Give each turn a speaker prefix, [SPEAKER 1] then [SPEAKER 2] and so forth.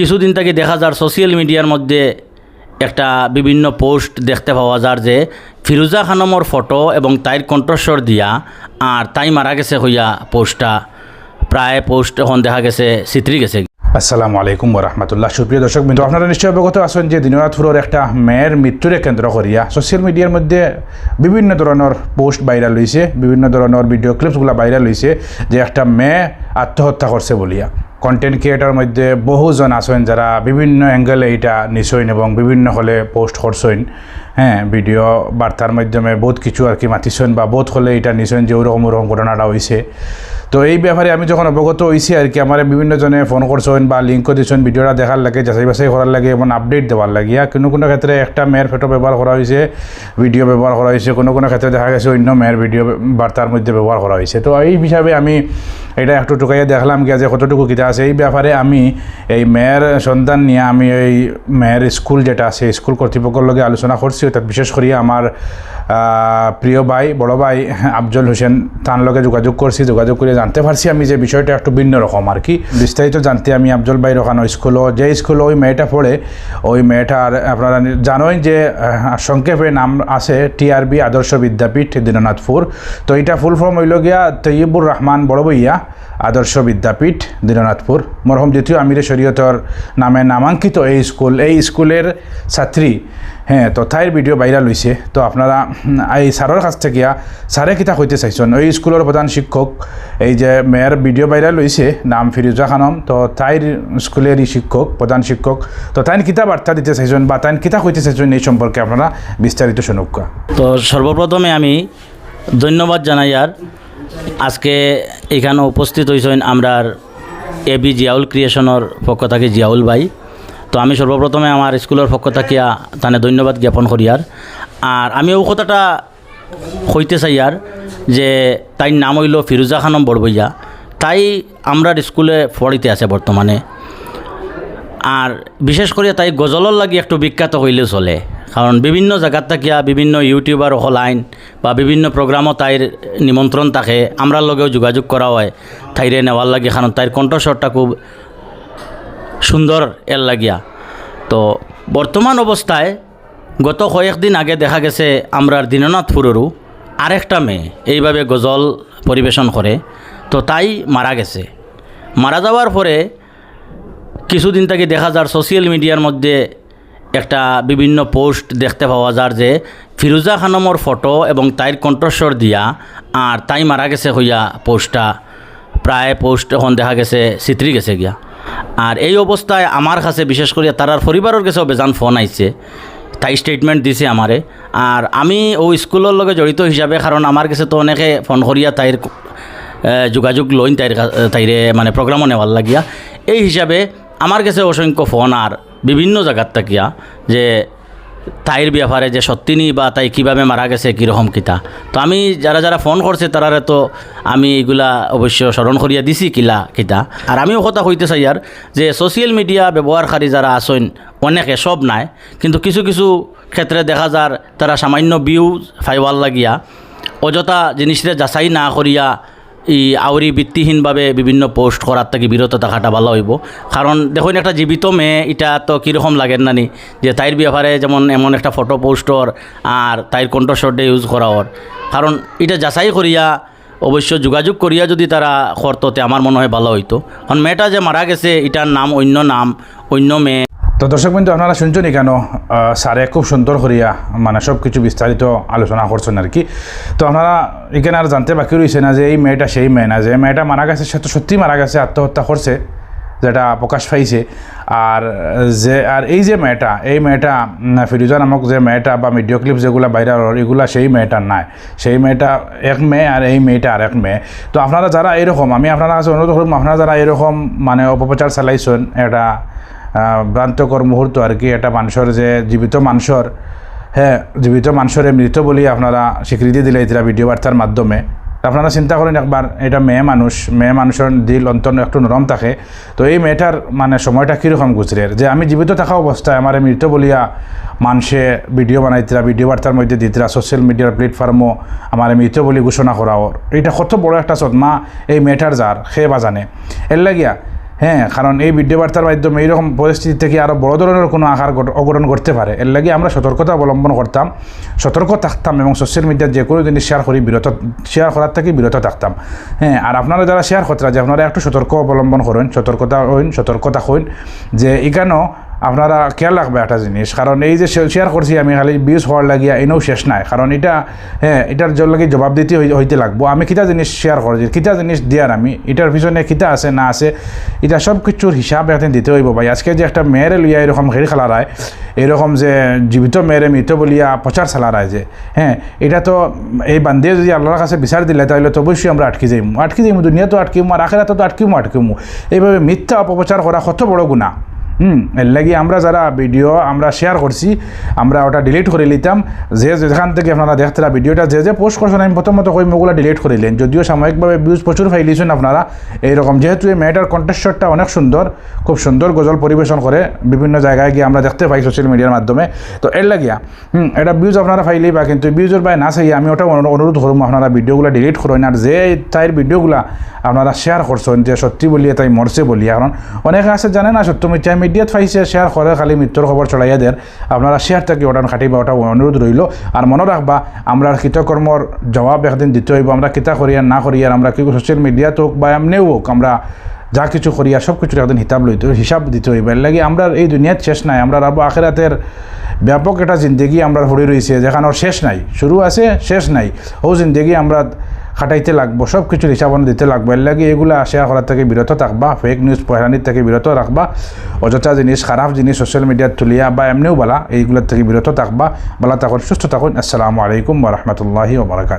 [SPEAKER 1] কিছুদিন থেকে দেখা যার সোশ্যাল মিডিয়ার মধ্যে একটা বিভিন্ন পোস্ট দেখতে পাওয়া যার যে, ফিরুজা খানমর ফটো এবং তাইর কণ্ঠস্বর দিয়া আর তাই মারা গেছে হইয়া পোস্টটা প্রায় পোস্ট এখন দেখা গেছে চিত্রি গেছে।
[SPEAKER 2] আসসালামু আলাইকুম রহমতুল্লাহ সুপ্রিয় দর্শক বিন্দু, আপনারা নিশ্চয় অবগত আছেন যে দিনরাতপুরের একটা মেয়ের মৃত্যুরে কেন্দ্র করিয়া সোশ্যাল মিডিয়ার মধ্যে বিভিন্ন ধরনের পোস্ট ভাইরাল হয়েছে বিভিন্ন ধরনের ভিডিও ক্লিপসগুলো ভাইরাল হয়েছে যে একটা মেয়ে আত্মহত্যা করছে বলিয়া। কন্টেন্ট ক্রিয়েটার মধ্যে বহুজন আছেন যারা বিভিন্ন অ্যাঙ্গেলে এটা নিছইন এবং বিভিন্ন হলে পোস্ট করছেন হ্যাঁ ভিডিও বার্তার মাধ্যমে বহুত কিছু আর কি মাতিছেন বা বহুত হলে এটা নিছইন যে ওরকম ওরকম ঘটনাটা হয়েছে তো এই ব্যাপারে আমি যখন অবগত হয়েছি আর কি আমার বিভিন্ন জনে ফোন করছেন বা লিঙ্ক দিয়েছেন ভিডিওটা দেখার লাগে, যাচাই বাছাই করার লাগে, এবং আপডেট দেওয়ার লাগিয়া কোনো কোনো ক্ষেত্রে একটা মেয়ের ফটো ব্যবহার করা হয়েছে ভিডিও ব্যবহার করা হয়েছে কোনো কোনো ক্ষেত্রে দেখা গেছে, অন্য মেয়ের ভিডিও বার্তার মধ্যে ব্যবহার করা হয়েছে তো এই হিসাবে আমি এটা একটু টুকাইয়া দেখলাম গিয়া যে কতটুকু কিতা আছে। এই ব্যাপারে আমি এই মেয়ের সন্তান নিয়ে আমি এই মেয়ের স্কুল যেটা আছে, স্কুল কর্তৃপক্ষের লগে আলোচনা করছি। তার বিশেষ করে আমার প্রিয় ভাই, বড় ভাই আফজল হোসেন, তার লগে যোগাযোগ করছি। যোগাযোগ করে জানতে পারছি আমি যে বিষয়টা একটু ভিন্ন রকম আর কি। বিস্তারিত জানতে আমি আফজল ভাই ওখানে স্কুলও যে স্কুলে ওই মেয়েটা পড়ে, ওই মেয়েটার আপনারা জানোই যে সংক্ষেপে নাম আছে টিআরবি আদর্শ বিদ্যাপীঠ, দীননাথপুর। তো এটা ফুল ফর্ম হইল গিয়া তৈয়বুর রহমান বড় বইয়া আদর্শ বিদ্যাপীঠ দীননাথপুর। মরহম দ্বিতীয় আমিরে শরীয়তর নামে নামাঙ্কিত এই স্কুল। এই স্কুলের ছাত্রী হ্যাঁ তো তাইর ভিডিও ভাইরাল হয়েছে তো আপনারা, এই স্যারের কাছ থেকে স্যারে কিতা কইতে চাইছেন। ওই স্কুলের প্রধান শিক্ষক, এই যে মেয়ের ভিডিও ভাইরাল হয়েছে নাম ফিরুজা খানম। তো তাইর স্কুলেরই শিক্ষক প্রধান শিক্ষক, তো তাইন কিতা বার্তা দিতে চাইছেন বা তাইন কিতা হইতে চাইছেন এই সম্পর্কে আপনারা বিস্তারিত শুনুক।
[SPEAKER 1] তো সর্বপ্রথমে আমি ধন্যবাদ জানাই আর আজকে এখানে উপস্থিত হয়েছেন আমরার এ বি জিয়াউল ক্রিয়েশনের পক্ষ থেকে জিয়াউল ভাই। তো আমি সর্বপ্রথমে আমার স্কুলের পক্ষ থাকিয়া তানে ধন্যবাদ জ্ঞাপন করি আর। আর আমি ও কথাটা হইতে চাই আর যে তাই নাম হইল ফিরুজা খানম বড়বইয়া তাই আমরার স্কুলে পড়িতে আছে বর্তমানে। আর বিশেষ করে তাই গজলর লাগি একটু বিখ্যাত হইলে চলে। কারণ বিভিন্ন জায়গাত থাকিয়া বিভিন্ন ইউটিউবার হলাইন বা বিভিন্ন প্রোগ্রামও তাইর নিমন্ত্রণ থাকে আমরার লগেও যোগাযোগ করা হয়। তাইরে নেওয়ার লাগে কারণ তাইর কণ্ঠস্বরটা খুব সুন্দর এর লাগিয়া। তো বর্তমান অবস্থায় গত কয়েকদিন আগে দেখা গেছে আমরার দীননাথপুরেরও আরেকটা মেয়ে। এইভাবে গজল পরিবেশন করে তো তাই মারা গেছে। মারা যাওয়ার পরে কিছুদিন থেকে দেখা যার সোশ্যাল মিডিয়ার মধ্যে একটা বিভিন্ন পোস্ট দেখতে পাওয়া যার যে, ফিরুজা খানমর ফটো এবং তাইর কণ্ঠস্বর দিয়া আর তাই মারা গেছে হইয়া পোস্টটা। প্রায় পোস্ট এখন দেখা গেছে চিত্রি গেছে গিয়া। আর এই অবস্থায় আমার কাছে বিশেষ করে তারার পরিবারের কাছেও বেজান ফোন আইছে। তাই স্টেটমেন্ট দিছে আমারে। আর আমি ও স্কুলের লগে জড়িত হিসাবে কারণ আমার কাছে তো অনেকে ফোন করিয়া তাইর যোগাযোগ লইন তাইর তাইরে মানে প্রোগ্রামও নেওয়ার লাগিয়া। এই হিসাবে আমার কাছে অসংখ্য ফোন, আর বিভিন্ন জায়গার থাকিয়া যে তাইর ব্যাপারে যে সত্যিনি বা তাই কীভাবে মারা গেছে কীরকম কিতা। তো আমি যারা যারা ফোন করছে তারারে তো আমি এগুলা অবশ্য স্মরণ করিয়া দিছি কিলা কিতা। আর আমিও কথা কইতে চাই আর যে সোশ্যাল মিডিয়া ব্যবহারকারী যারা আসেন অনেকে সব নাই। কিন্তু কিছু কিছু ক্ষেত্রে দেখা যার তারা সামান্য ভিউ ফাইবার লাগিয়া, অযথা জিনিসটা যাচাই না করিয়া ই আউরি ভিত্তিহীনভাবে বিভিন্ন পোস্ট করার থেকে বিরত থাকাটা ভালো হইব। কারণ দেখুন, একটা জীবিত মেয়ে, এটা তো কীরকম লাগে নানি? যে তাইর ব্যাপারে যেমন এমন একটা ফটো পোস্টর আর তাইর কণ্ঠস্বরটা ইউজ করা ওর। কারণ এটা যাচাই করিয়া, অবশ্য যোগাযোগ করিয়া যদি তারা করততে আমার মনে হয় ভালো হইতো। কারণ মেয়েটা যে মারা গেছে, এটার নাম অন্য নাম, অন্য মেয়ে।
[SPEAKER 2] তো দর্শক বিন্দু আপনারা শুনছেন কেন? স্যারে খুব সুন্দর করিয়া মানে সব কিছু বিস্তারিত আলোচনা করছেন আর কি। তো আপনারা এখানে আর জানতে বাকি রয়েছে না যে এই মেয়েটা সেই মেয়ে না, যে মেয়েটা মারা গেছে, সে তো সত্যি মারা গেছে, আত্মহত্যা করছে, যেটা প্রকাশ পাইছে। আর যে, আর এই যে মেয়েটা, এই মেয়েটা ফিরোজা নামক যে মেয়েটা বা ভিডিও ক্লিপ যেগুলো বাইরে এগুলা সেই মেয়েটা নাই। সেই মেয়েটা এক মেয়ে আর এই মেয়েটা আর এক মেয়ে। তো আপনারা যারা এরকম, আমি আপনারা কাছে অনুরোধ করব, আপনারা যারা এরকম মানে অপপ্রচার চালাইছেন, এটা ভ্রান্তকর মুহূর্ত আর কি। এটা মানুষের যে জীবিত মানুষের হ্যাঁ জীবিত মানুষের মৃত বলি আপনারা স্বীকৃতি দিলে এটা ভিডিও বার্তার মাধ্যমে। আপনারা চিন্তা করেন একবার, এটা মেয়ে মানুষ, মেয়ে মানুষের দিল অন্তর একটু নরম থাকে। তো এই মেয়েটার মানে সময়টা কীরকম গুজরে যে আমি জীবিত থাকা অবস্থায় আমার মৃত বলিয়া মানুষে ভিডিও বানাইতরা ভিডিও বার্তার মধ্যে দিতরা সোশ্যাল মিডিয়ার প্ল্যাটফর্মও আমার মৃত বলি ঘোষণা করা ওর এটা কত বড় একটা সদমা এই মেয়েটার যার, সে বা জানে। এর লাগিয়া হ্যাঁ কারণ এই ভিডিও বার্তার মাধ্যমে এইরকম পরিস্থিতি থেকে আরও বড় ধরনের কোনো আকার অগ্রহণ ঘটতে পারে। এর লাগে আমরা সতর্কতা অবলম্বন করতাম, সতর্ক থাকতাম এবং সোশ্যাল মিডিয়ার যে কোনো জিনিস শেয়ার করি, বিরত শেয়ার করার থেকে বিরত থাকতাম। হ্যাঁ আর আপনারা যারা শেয়ার করতে যে আপনারা একটু সতর্ক অবলম্বন করেন, সতর্কতা হইন সতর্কতা হইন যে এখানেও আপনারা খেয়াল রাখবে একটা জিনিস, কারণ এই যে শেয়ার করছি আমি, খালি বিউজ হওয়ার লাগিয়া এনেও শেষ নাই, কারণ এটা হ্যাঁ এটার জল লাগে জবাব দিতে হইতে লাগবো। আমি কিতা জিনিস শেয়ার করছি কিতা জিনিস দিয়ার আমি, এটার পিছনে কিতা আছে, না আছে, এটা সব কিছুর হিসাব একদিন দিতে হইব ভাই। আজকে যে একটা মেয়েরে লইয়া এরকম ঘেরি খেলারায় এরকম যে জীবিত মেয়েরে মৃত বলিয়া প্রচার চালারায় যে হ্যাঁ এটা তো এই বান্দিয়ে যদি আল্লাহর কাছে বিচার দিলে তাহলে তো অবশ্যই আমরা আটকে যাইমু। আটকে যাইমু দুনিয়া তো আটকিমু, আর আখেরাতে তো আটকিমু আটকিমু। এইভাবে মিথ্যা অপপ্রচার করা কত বড় গুণা হুম, এর লাগি আমরা যারা ভিডিও আমরা শেয়ার করছি, আমরা ওটা ডিলিট করে নিতাম। যে যেখান থেকে আপনারা দেখতে ভিডিওটা যে যে পোস্ট করছেন, আমি প্রথমত কই ওগুলো ডিলিট করে নিলেন যদিও সাময়িকভাবে ভিউজ প্রচুর ফাইলিয়েছেন আপনারা, এইরকম। যেহেতু এই মেয়েটার কন্টেস্টরটা অনেক সুন্দর, খুব সুন্দর গজল পরিবেশন করে বিভিন্ন জায়গায় গিয়ে আমরা দেখতে পাই সোশ্যাল মিডিয়ার মাধ্যমে। তো এর লাগিয়া, হুম, এটা ভিউজ আপনারা ফাইলেই বা কিন্তু ভিউজের বাই না চাই আমি ওটা অনু- অনুরোধ করব আপনারা ভিডিওগুলো ডিলিট করেন। আর যে তাইর ভিডিওগুলা আপনারা শেয়ার করছেন, যে সত্যি বলিয়ে তাই মরছে বলিয়া। কারণ অনেকে আছে জানে না সত্য মিথ্যা মিডিয়াত পাইছে শেয়ার করে খালি মৃত্যুর খবর ছড়াইয়া দেন আপনারা শেয়ার থাকি ওটা খাটিবা ওটা অনুরোধ রইল আর মনে রাখবা আমরা কৃতকর্মর জবাব একদিন দিতে হইব আমরা কিতা করিয়া না করিয়ার আমরা কি সোশ্যাল মিডিয়াত হোক বা এমনিও হোক আমরা যা কিছু করিয়া সব কিছুর একদিন হিসাব লইতে হিসাব দিতে হইব এর লাগে আমরা এই দুনিয়াত শেষ নাই আমরা রাবো আখেরাতের ব্যাপক একটা জিন্দগি আমরা হরে রয়েছে যেখানে শেষ নাই শুরু আছে শেষ নাই ও জিন্দগি আমরা খাটাইতে লাগবো সব কিছুর হিসাব দিতে লাগবো। এর লাগে এগুলো আসে করার থেকে বিরত থাকবা ফেক নিউজ পয়রানির থেকে বিরত রাখবা অযথা জিনিস, খারাপ জিনিস সোশ্যাল মিডিয়াত তুলিয়া বা এমনিও বলা, এইগুলোর থেকে বিরত থাকবা। বলা থাকুন, সুস্থ থাকুন। আসসালামু আলাইকুম ওরহমতুল্লাহি ওবরাকাত